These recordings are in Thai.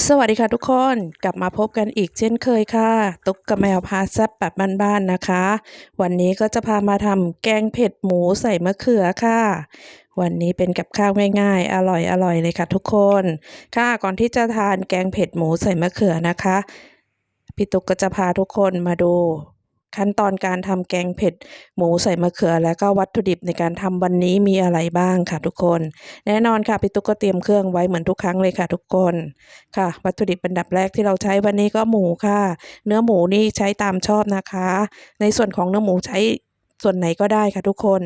สวัสดีค่ะทุกคนกลับมาพบกันอีกเช่นเคยค่ะ ตุ๊กกับแมวพาแซบแบบบ้านๆนะคะ วันนี้ก็จะพามาทำแกงเผ็ดหมูใส่มะเขือค่ะ วันนี้เป็นกับข้าวง่ายๆ อร่อยๆเลยค่ะทุกคน ค่ะก่อนที่จะทานแกงเผ็ดหมูใส่มะเขือนะคะ พี่ตุ๊กก็จะพาทุกคนมาดู ขั้นตอนการทำแกงเผ็ด หมูใส่มะเขือและก็วัตถุดิบในการทำวันนี้มีอะไรบ้างค่ะทุกคน แน่นอนค่ะพี่ตุ๊กก็เตรียมเครื่องไว้เหมือนทุกครั้งเลยค่ะทุกคนค่ะ วัตถุดิบอันดับแรกที่เราใช้วันนี้ก็หมูค่ะ เนื้อหมูนี่ใช้ตามชอบนะคะ ในส่วนของเนื้อหมูใช้ส่วนไหนก็ได้ค่ะทุกคน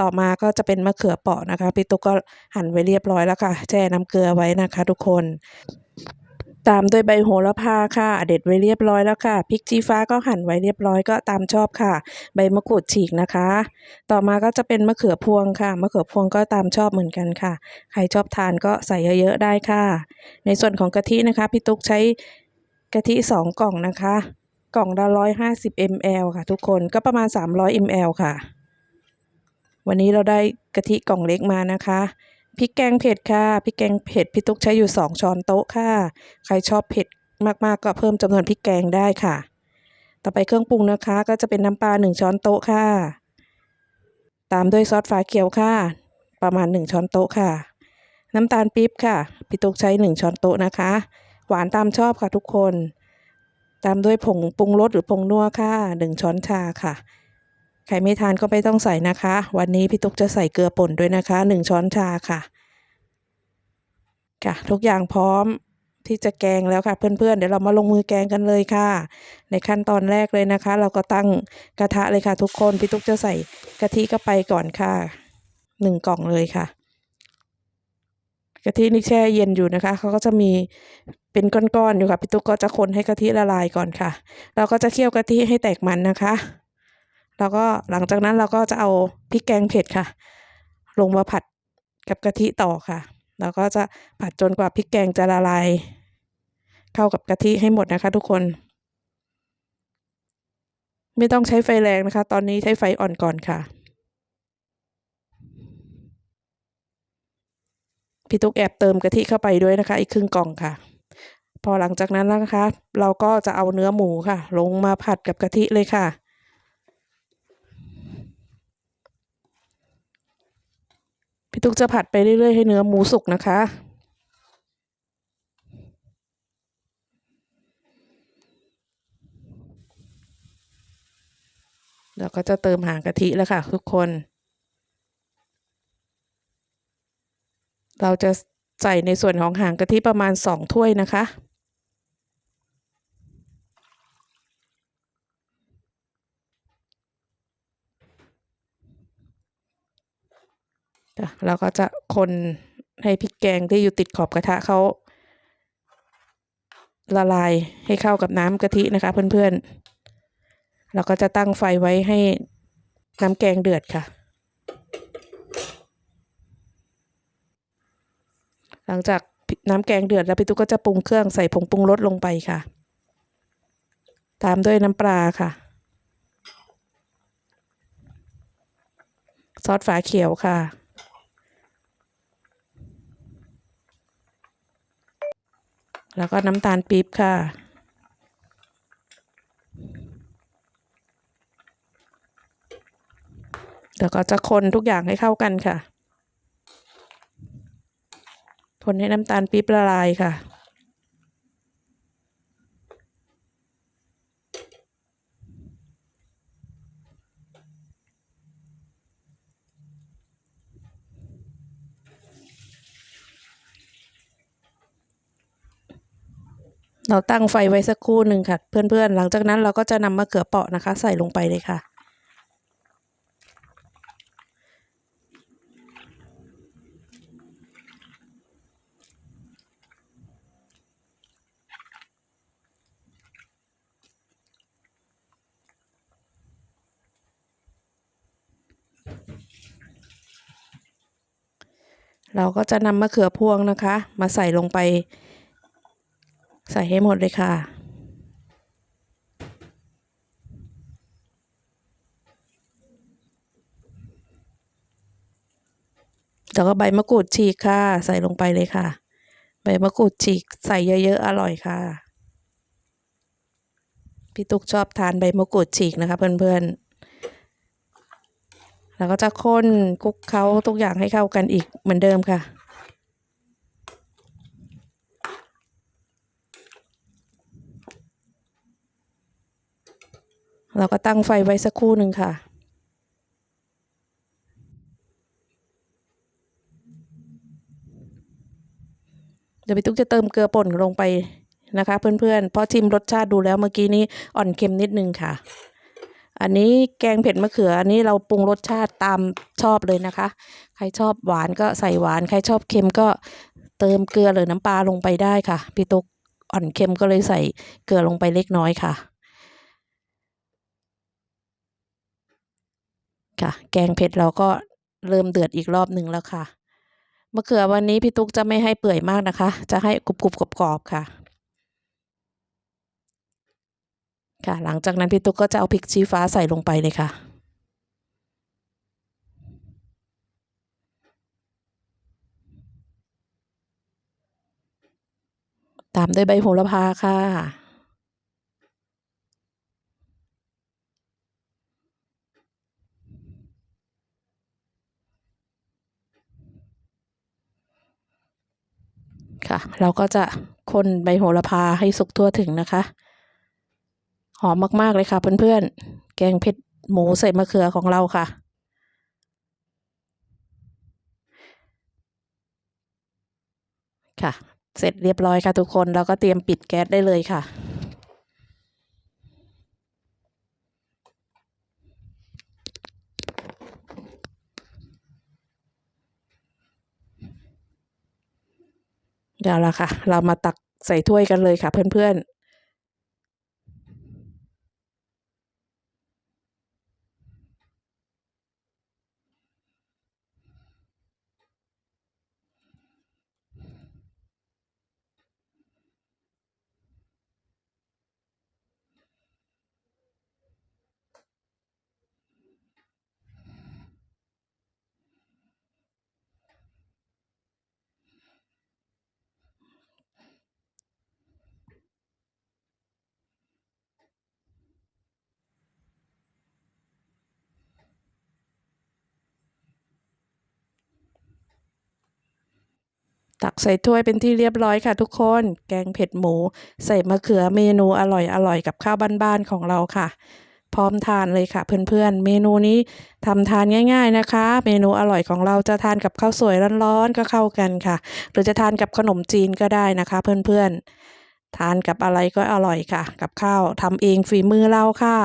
ต่อมาก็จะเป็นมะเขือเปาะนะคะ พี่ตุ๊กก็หั่นไว้เรียบร้อยแล้วค่ะ แช่น้ำเกลือไว้นะคะ ทุกคน ตามด้วยใบโหระพาค่ะเด็ดไว้เรียบร้อยแล้วค่ะพริกชี้ฟ้าก็หั่นไว้เรียบร้อยก็ตามชอบค่ะ ใบมะกรูดฉีกนะคะ ต่อมาก็จะเป็นมะเขือพวงค่ะมะเขือพวงก็ตามชอบเหมือนกันค่ะ ใครชอบทานก็ใส่เยอะๆได้ค่ะ ในส่วนของกะทินะคะพี่ตุ๊กใช้กะทิสองกล่องนะคะ กล่องละร้อยห้าสิบมลค่ะ ทุกคนก็ประมาณสามร้อยมลค่ะ วันนี้เราได้กะทิกล่องเล็กมานะคะ พริกแกงเผ็ดค่ะพริกแกงเผ็ดพี่ตุ๊กใช้อยู่สองช้อนโต๊ะค่ะ ใครชอบเผ็ดมากๆก็เพิ่มจำนวนพริกแกงได้ค่ะ ต่อไปเครื่องปรุงนะคะ ก็จะเป็นน้ำปลาหนึ่งช้อนโต๊ะค่ะ ตามด้วยซอสฝาเขียวค่ะ ประมาณหนึ่งช้อนโต๊ะค่ะ น้ำตาลปี๊บค่ะพี่ตุ๊กใช้หนึ่งช้อนโต๊ะนะคะ หวานตามชอบค่ะทุกคน ตามด้วยผงปรุงรสหรือผงนัวค่ะหนึ่งช้อนชาค่ะ ใครไม่ทานก็ไม่ต้องใส่นะคะ วันนี้พี่ตุ๊กจะใส่เกลือป่นด้วยนะคะหนึ่งช้อนชาค่ะ ค่ะ ทุกอย่างพร้อมที่จะแกงแล้วค่ะเพื่อนๆ เดี๋ยวเรามาลงมือแกงกันเลยค่ะ ในขั้นตอนแรกเลยนะคะ เราก็ตั้งกระทะเลยค่ะ ทุกคนพี่ตุ๊กจะใส่กะทิเข้าไปก่อนค่ะหนึ่งกล่องเลยค่ะกะทินี่แช่เย็นอยู่นะคะเขาก็จะมีเป็นก้อนๆอยู่ค่ะพี่ตุ๊กก็จะคนให้กะทิละลายก่อนค่ะ เราก็จะเคี่ยวกะทิให้แตกมันนะคะ แล้วก็หลังจากนั้นเราก็จะเอาพริกแกงเผ็ดค่ะ ลงมาผัดกับกะทิต่อค่ะ แล้วก็จะผัดจนกว่าพริกแกงจะละลายเข้ากับกะทิให้หมดนะคะ ทุกคน ไม่ต้องใช้ไฟแรงนะคะ ตอนนี้ใช้ไฟอ่อนก่อนค่ะพี่ตุ๊กแอบเติมกะทิเข้าไปด้วยนะคะ อีกครึ่งกล่องค่ะ พอหลังจากนั้นนะคะ เราก็จะเอาเนื้อหมูค่ะ ลงมาผัดกับกะทิเลยค่ะ พี่ตุ๊กจะผัดไปเรื่อยๆให้เนื้อหมูสุกนะคะ เราก็จะเติมหางกะทิแล้วค่ะ ทุกคน เราจะใส่ในส่วนของหางกะทิประมาณสองถ้วยนะคะ เราก็จะคนให้พริกแกงที่อยู่ติดขอบกระทะเขาละลายให้เข้ากับน้ำกะทินะคะ เพื่อนๆ เราก็จะตั้งไฟไว้ให้น้ำแกงเดือดค่ะ หลังจากน้ำแกงเดือดแล้วพี่ตุ๊กก็จะปรุงเครื่องใส่ผงปรุงรสลงไปค่ะ ตามด้วยน้ำปลาค่ะ ซอสฝาเขียวค่ะ แล้วก็น้ำตาลปี๊บค่ะ แล้วก็จะคนทุกอย่างให้เข้ากันค่ะ คนให้น้ำตาลปี๊บละลายค่ะ เราตั้งไฟไว้สักครู่หนึ่งค่ะ เพื่อนๆ หลังจากนั้นเราก็จะนำมะเขือเปราะนะคะ ใส่ลงไปเลยค่ะ เราก็จะนำมะเขือพวงนะคะ มาใส่ลงไป ใส่ให้หมดเลยค่ะ แล้วก็ใบมะกรูดฉีกค่ะ ใส่ลงไปเลยค่ะ ใบมะกรูดฉีกใส่เยอะๆ อร่อยค่ะ พี่ตุ๊กชอบทานใบมะกรูดฉีกนะคะ เพื่อนๆ แล้วก็จะค้นคลุกเคล้าทุกอย่างให้เข้ากันอีกเหมือนเดิมค่ะ เราก็ตั้งไฟไว้สักครู่หนึ่งค่ะ เดี๋ยวพี่ตุ๊กจะเติมเกลือป่นลงไปนะคะ เพื่อนๆเพราะชิมรสชาติดูแล้วเมื่อกี้นี้อ่อนเค็มนิดนึงค่ะ อันนี้แกงเผ็ดมะเขืออันนี้เราปรุงรสชาติตามชอบเลยนะคะ ใครชอบหวานก็ใส่หวาน ใครชอบเค็มก็เติมเกลือหรือน้ำปลาลงไปได้ค่ะ พี่ตุ๊กอ่อนเค็มก็เลยใส่เกลือลงไปเล็กน้อยค่ะ ค่ะ แกงเผ็ดเราก็เริ่มเดือดอีกรอบหนึ่งแล้วค่ะมะเขือวันนี้พี่ตุ๊กจะไม่ให้เปื่อยมากนะคะ จะให้กรุบกรุบกรอบกรอบค่ะ ค่ะ หลังจากนั้นพี่ตุ๊กก็จะเอาพริกชี้ฟ้าใส่ลงไปเลยค่ะ ตามด้วยใบโหระพาค่ะ ค่ะ เราก็จะคนใบโหระพาให้สุกทั่วถึงนะคะ หอมมากๆเลยค่ะเพื่อนๆ แกงเผ็ดหมูใส่มะเขือของเราค่ะ ค่ะ เสร็จเรียบร้อยค่ะทุกคน เราก็เตรียมปิดแก๊สได้เลยค่ะ เดี๋ยวละค่ะ เรามาตักใส่ถ้วยกันเลยค่ะเพื่อนๆ ตักใส่ถ้วยเป็นที่เรียบร้อยค่ะทุกคน แกงเผ็ดหมู ใส่มะเขือเมนูอร่อยอร่อยกับข้าวบ้านๆของเราค่ะ พร้อมทานเลยค่ะเพื่อนๆ เมนูนี้ทำทานง่าย ๆนะคะ เมนูอร่อยของเราจะทานกับข้าวสวยร้อนๆก็เข้ากันค่ะ หรือจะทานกับขนมจีนก็ได้นะคะ เพื่อนๆ ทานกับอะไรก็อร่อยค่ะ กับข้าวทำเองฝีมือเราค่ะ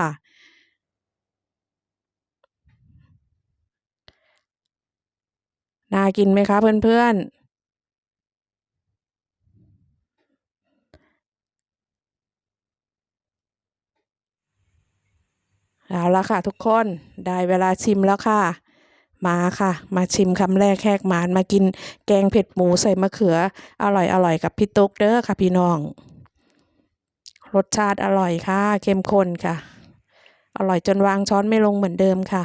น่ากินไหมคะเพื่อนๆ เอาละค่ะทุกคนได้เวลาชิมแล้วค่ะ มาค่ะ มาชิมคำแรกแขกหมานมากินแกงเผ็ดหมูใส่มะเขือ อร่อยอร่อยกับพี่ตุ๊กเด้อค่ะพี่น้อง รสชาติอร่อยค่ะเข้มข้นค่ะ อร่อยจนวางช้อนไม่ลงเหมือนเดิมค่ะ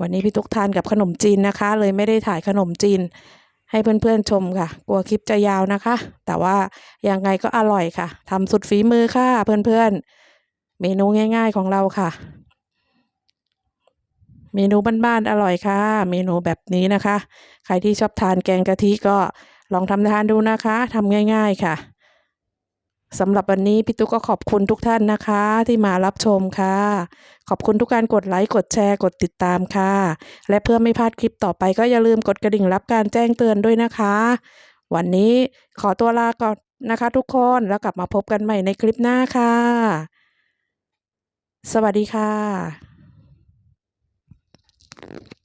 วันนี้พี่ตุ๊กทานกับขนมจีนนะคะ เลยไม่ได้ถ่ายขนมจีน ให้เพื่อนๆชมค่ะ กลัวคลิปจะยาวนะคะ แต่ว่ายังไงก็อร่อยค่ะทำสุดฝีมือค่ะ เพื่อนๆเมนูง่าย ๆของเราค่ะ เมนูบ้านๆอร่อยค่ะ เมนูแบบนี้นะคะ ใครที่ชอบทานแกงกะทิก็ลองทำทานดูนะคะทำง่าย ๆค่ะสำหรับวันนี้พี่ตุ๊กก็ขอบคุณทุกท่านนะคะ ที่มารับชมค่ะ ขอบคุณทุกการกดไลค์กดแชร์กดติดตามค่ะ และเพื่อไม่พลาดคลิปต่อไปก็อย่าลืมกดกระดิ่งรับการแจ้งเตือนด้วยนะคะ วันนี้ขอตัวลาก่อนนะคะ ทุกคนแล้วกลับมาพบกันใหม่ในคลิปหน้าค่ะ สวัสดีค่ะ Thank you.